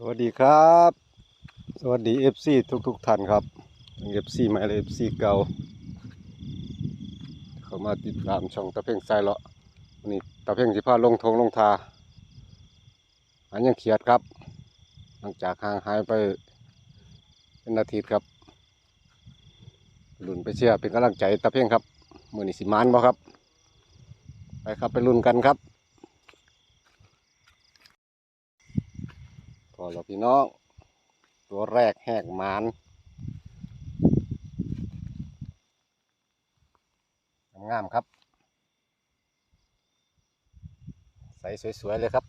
สวัสดีครับ สวัสดี FC ทุกทุกท่านครับทั้ง FC ใหม่และ FC เก่า เขามาติดตามช่องตะเพ่งไซเลาะนนี้ตะเพ่งสิพาลงทงลงทาอันยังเขียดครับ หลังจากห่างหายไปเป็นอาทิตย์ครับลุ่นไปเชื่อเป็นกำลังใจตะเพ่งครับมือนี้สิมานบ่ครับ ไปครับไปลุ่นกันครับ พอเราพี่น้อง ตัวแรกแหกมานงามครับ ใสสวย ๆ เลยครับ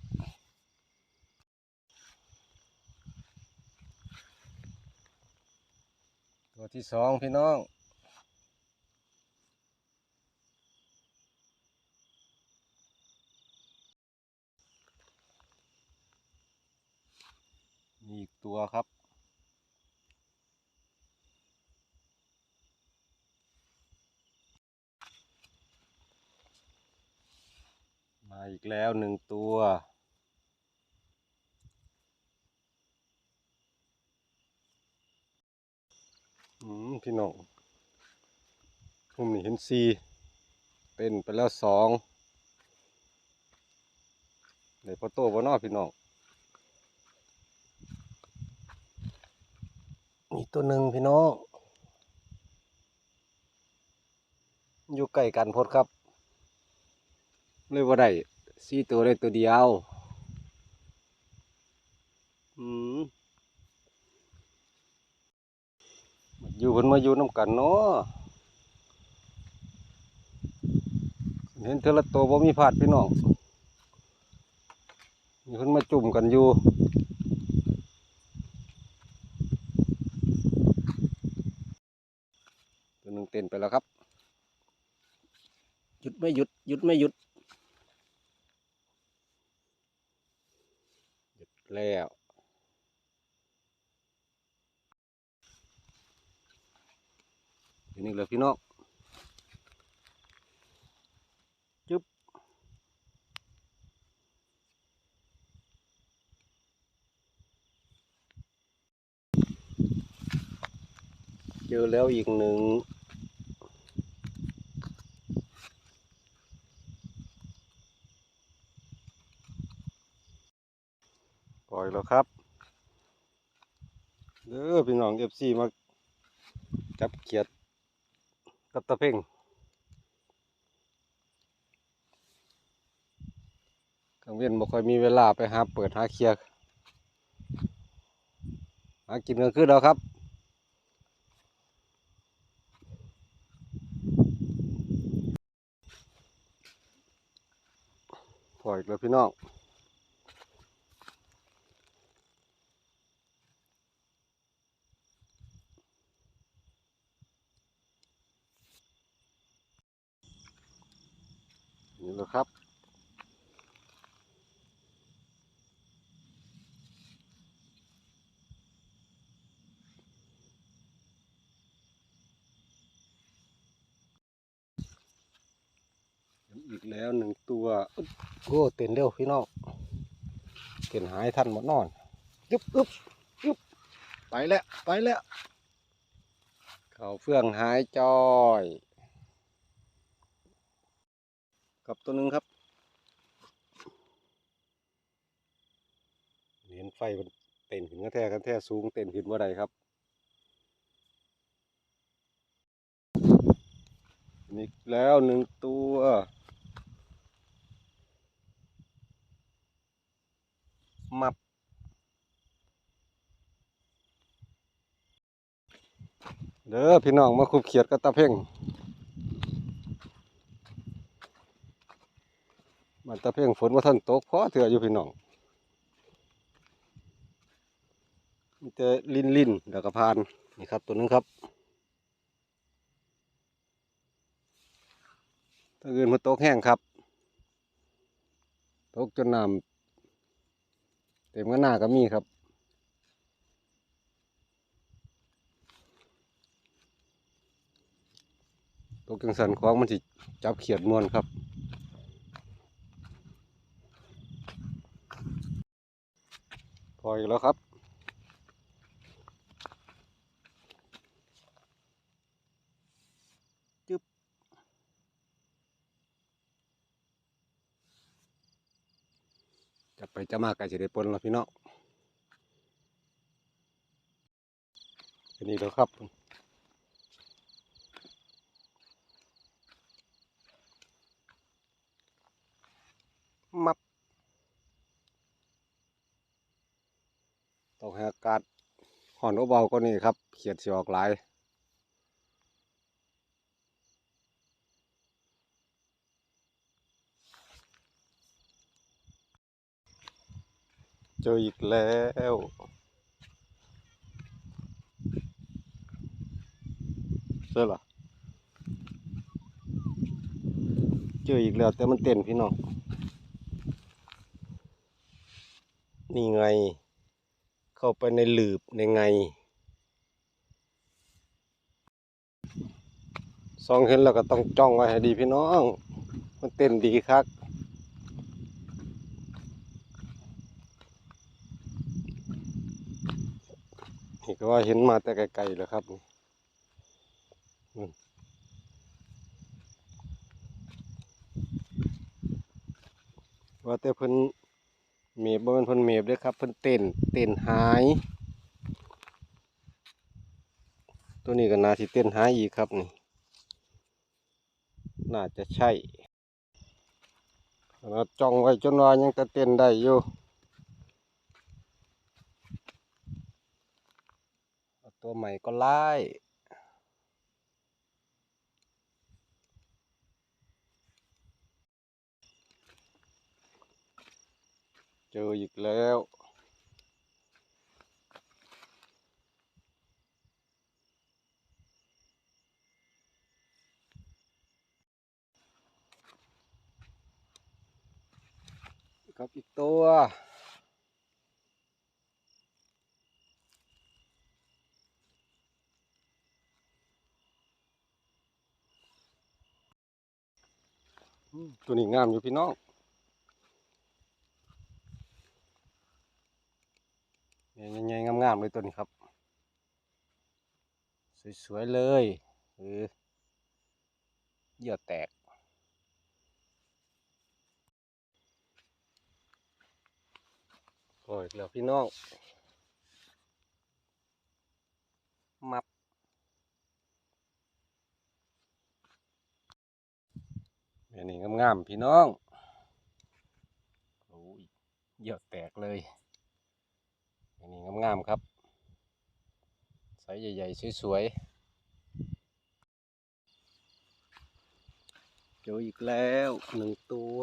ตัวที่สองพี่น้องีอีกตัวครับ มาอีกแล้วหนึ่งตัวอืมพี่น้องผมนี่เห็นซีเป็นไปแล้วสองในพอโตบ่เนอพี่น้อง นี่ตัวหนึ่งพี่น้อง อยู่ใกล้กันพดครับ เลยว่าได้สี่ตัวได้ตัวเดียว อืมอยู่เพิ่นมาอยู่น้ำกันเนาะเห็นเทอละตัวบ่มีพลาดพี่น้องมีเพิ่นมาจุ่มกันอยู่ ตัวหนึ่งเต้น ไปแล้วครับ หยุดไม่หยุด หยุดไม่หยุด หยุดแล้วทีนี้เลยพี่น้องจึ๊บเจอแล้วอีกหนึ่ง อยแล้วครับเด้อพี่น้องเอฟซีมาจับเขียดกับตะเพ่งกลางเวียนบ่ค่อยมีเวลาไปหาเปิดหาเคลียร์หากินกันคือแล้วครับปล่อยแล้วพี่น้อง อีกแล้วหนึ่งตัวอึ๊บโอ้เต้นเร็วพี่น้องเต้นหายทันหมดนอนยึบอึ๊บยึบไปแล้วไปแล้วเขาเฟื่องหายจอยกับตัวหนึ่งครับเห็นไฟมันเต้นขึ้นกระแทกกระแทกสูงเต้นขึ้นว่าใดครับนี่แล้วหนึ่งตัว มับ เด้อพี่น้องมาคุบเขียดกับตาเพ่งมันตาเพ่งฝนว่าท่านตกเพราะเถื่ออยู่พี่น้องมีแต่ลินลินเดยวกระพานนี่ครับตัวนึงครับตัวอื่นมันตกแห้งครับ ตกจนน้ำ ต็มก็หน้าก็มีครับ ตกจังสันของมันสิจับเขียดมวนครับพออีกแล้วครับ จึ๊บ จะไปจะมาไกลจะได้ปนแล้วพี่น้องอันนี้แล้วครับมับต้องให้อากาศห่อนเบาๆก็นี่ครับเขียดสิออกหลาย เจออีกแล้ว เจอหรอเจออีกแล้วแต่มันเต้นพี่น้อง นี่ไง เข้าไปในหลืบในไงซองเห็นแล้วก็ต้องจ้องไว้ให้ดีพี่น้อง มันเต้นดีครับ ก็ว่าเห็นมาแต่ไกลๆแล้วครับนี่ว่าแต่เพิ่นเมฟบ่แม่นเพิ่นเมฟเด้อครับเพิ่นเต้นเต้นหาย ตัวนี้ก็น่าสิเต้นหายอีกครับนี่น่าจะใช่เราจ้องไว้จนว่ายังจะเต้นได้อยู่เอา ตัวใหม่ก็ไล่เจออีกแล้วครับอีกตัว ตัวนี้งามอยู่พี่น้องใหญ่ๆงามๆเลยตัวนี้ครับ สวยๆเลยเออเหยื่อแตกโอ้ยแล้วพี่น้อง มับ แม่นี่งามๆพี่น้องโอ้ยเหยอะแตกเลยแม่นี่งามๆครับไซส์ใหญ่ๆสวยๆเจออีกแล้วหนึ่งตัว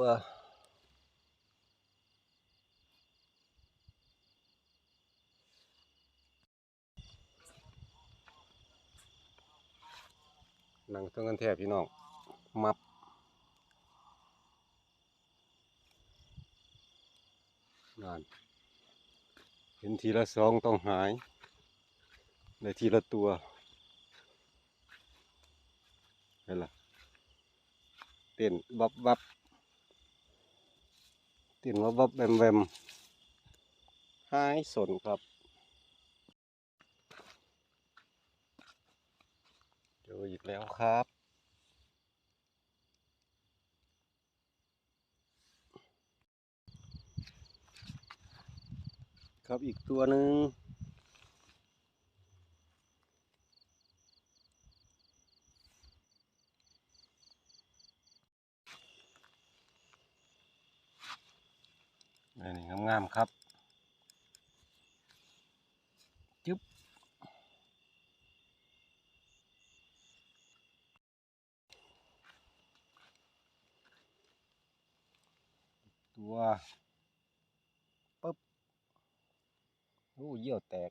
นั่งเท่ากันแทบพี่น้อง มับ งานเห็นทีละสองต้องหายได้ทีละตัวเห็นละเต้นบับบับเต้นวับวับแวมแวมหายสนครับเจออีกแล้วครับ ครับอีกตัวหนึ่งนี่งามๆครับจึ๊บตัวปึ๊บโอ้เยี่ยวแตก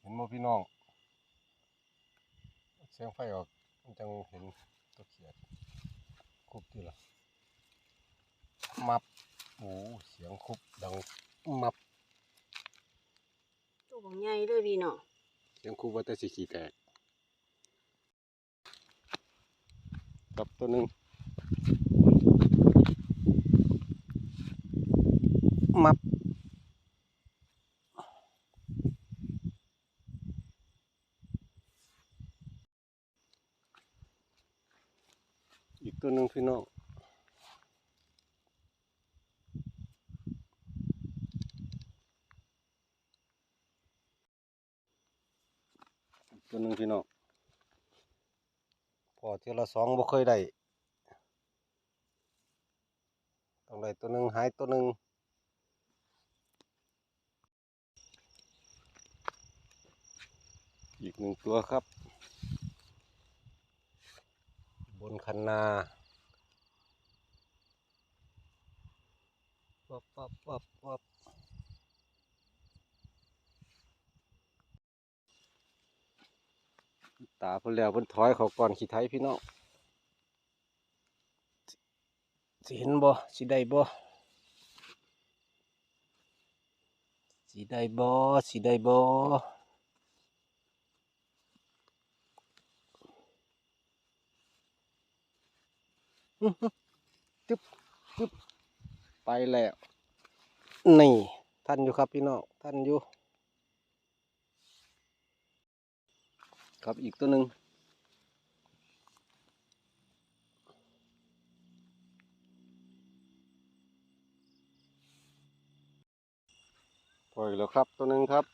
เห็นโมพี่น้อง เสียงไฟออกมันจังเห็นตัวเขียดคุบที่ละมับโอ้เสียงคุบดังมับตัวของใหญ่เลยพี่น้อง ยังคูว่าแต่สีขีแตกกับตัวหนึ่งมับอีกตัวหนึ่งพี่น้อง ตัวหนึ่งพี่น้องพอ เที่ยวละสองบ่เคยได้ต้องได้ตัวหนึ่งหายตัวหนึ่งอีกหนึ่งตัวครับ บนคันนาวับวับวับวับ ตาเพิ่นแล้วเพิ่นถอยเขาก่อนขี้ไทยพี่น้องสิเห็นบ่สิได้บ่สิได้บ่สิได้บ่อจุ๊บจึ๊บไปแล้ว นี่ ท่านอยู่ครับพี่น้อง ท่านอยู่ ครับอีกตัวหนึ่งปล่อยแล้วครับตัวหนึ่งครับ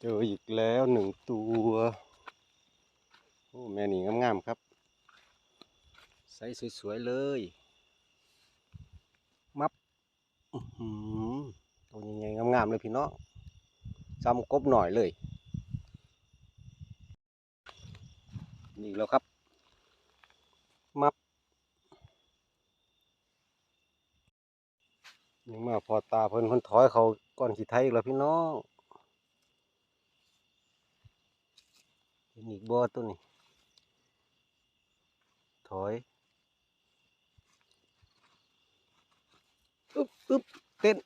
เจออีกแล้วหนึ่งตัว โอ้แม่นี่งามๆครับ สสวยๆเลย มับตัวใหญ่ๆงามๆเลยพี่น้องซ้ำกบหน่อยเลย นี่แล้วครับ มับ ยังมาพอตาเพิ่นเพิ่นถอยเขาก้อนขีไทยอีกแล้วพี่น้องเห็นอีกบ่อตัวนี้ถอย อึ๊บอึ๊บเต้น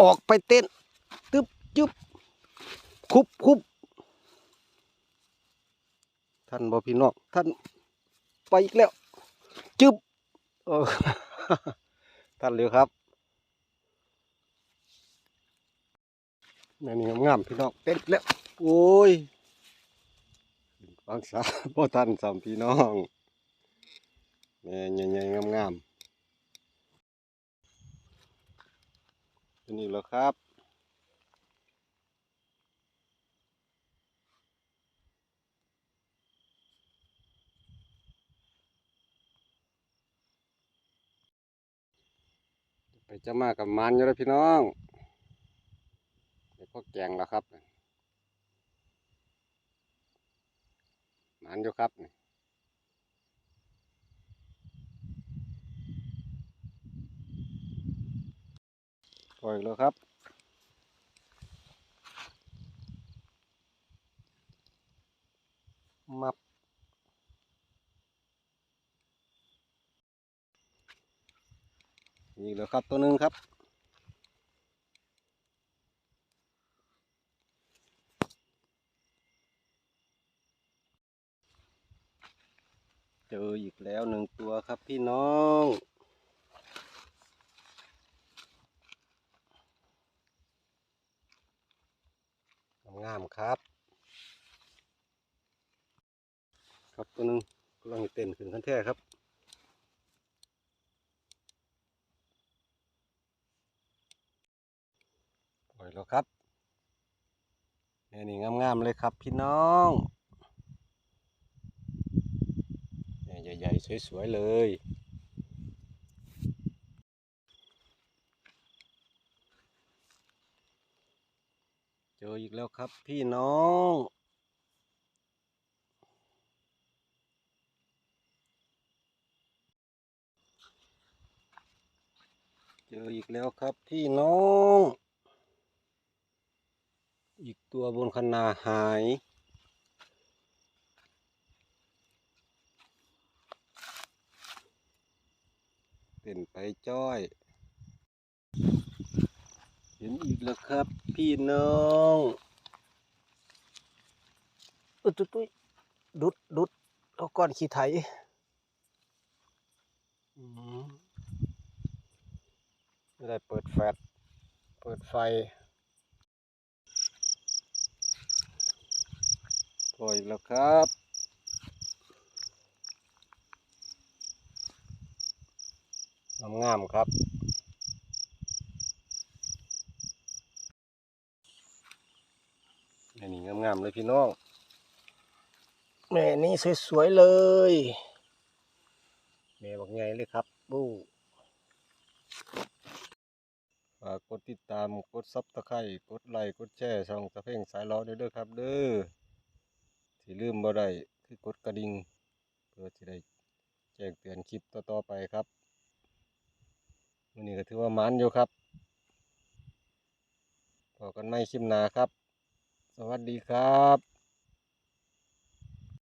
ออกไปเต้น ตึ๊บจุ๊บคุบคุบท่านบอพี่น้องท่านไปอีกแล้ว จึ๊บเออท่านเร็วครับแม่นี่งามๆพี่น้องเต้นแล้ว โอ้ยฟังซาพ่ท่านสามพี่น้องแม่ใหญ่ๆงามๆ อันนี้แล้วครับ ไปจะมากับมันอยู่แล้วพี่น้องเดี๋ยวกแกงแล้วครับมันอยู่ครับนี่ ปล่อยแล้วครับ มับนี่แล้วครับตัวหนึ่งครับเจออีกแล้วหนึ่งตัวครับพี่น้อง งามครับ ครับตัวหนึ่งกำลังเต้นขึ้นขั้นแท้ครับปล่อยแล้วครับแม่นี่งามๆเลยครับพี่น้องใหญ่ๆสวยๆเลย เจออีกแล้วครับพี่น้อง เจออีกแล้วครับพี่น้อง อีกตัวบนคันนาหายเป็นไปจ้อย เห็นอีกแล้วครับ พี่น้องอุ้ยตุ้ยดุดดุดเอาก้อนขี้ไถอืมไม่ได้เปิดแฟลชเปิดไฟปล่อยแล้วครับงามๆครับ อันนี้งามๆเลยพี่น้องแม่นี่สวยๆเลยแม่บอกไงเลยครับบูฝากกดติดตามกดซับตะไคร่กดไลค์กดแชร์ช่องตะเพ่งสายล้อเด้อครับ เด้อที่ลืมบ่ได้คือกดกระดิ่งเพื่อที่ได้แจ้งเตือนคลิปต่อๆไปครับวันนี้ก็ถือว่ามันอยู่ครับพอกันไม่คลิปหนาครับ วัสดีครับ